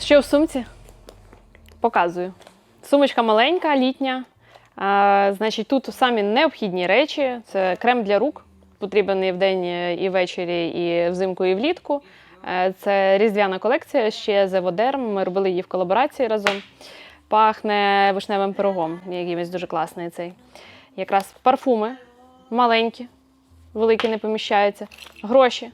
Що в сумці? Показую. Сумочка маленька, літня. А, значить, тут самі необхідні речі: це крем для рук, потрібен і вдень, і ввечері, і взимку, і влітку. Е, Це різдвяна колекція ще з Еводерм. Ми робили її в колаборації разом. Пахне вишневим пирогом, якимось дуже класний цей. Якраз парфуми маленькі, великі не поміщаються. Гроші.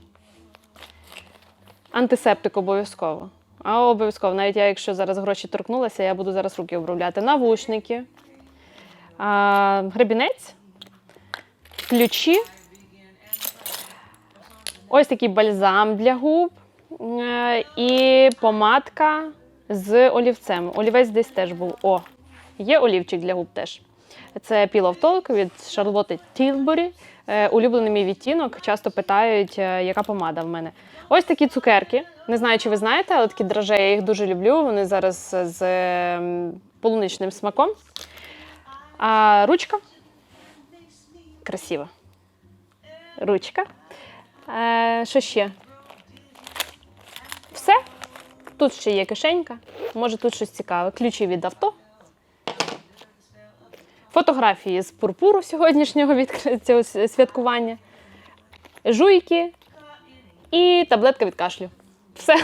Антисептик обов'язково. А обов'язково, навіть я, якщо зараз гроші торкнулася, я буду зараз руки обробляти. Навушники, а, гребінець, ключі. Ось такий бальзам для губ е, і помадка з олівцем. Олівець десь теж був. О, є олівчик для губ теж. Це Peel of від Шарлотти Тілбері. Е, Улюблений мій відтінок. Часто питають, е, яка помада в мене. Ось такі цукерки. Не знаю, чи ви знаєте, але такі драже, я їх дуже люблю. Вони зараз з е, полуничним смаком. А ручка. Красива. Ручка. Що ще? Все. Тут ще є кишенька. Може, тут щось цікаве. Ключі від авто. Фотографії з пурпуру сьогоднішнього відкри- цього святкування. Жуйки і таблетка від кашлю. Все.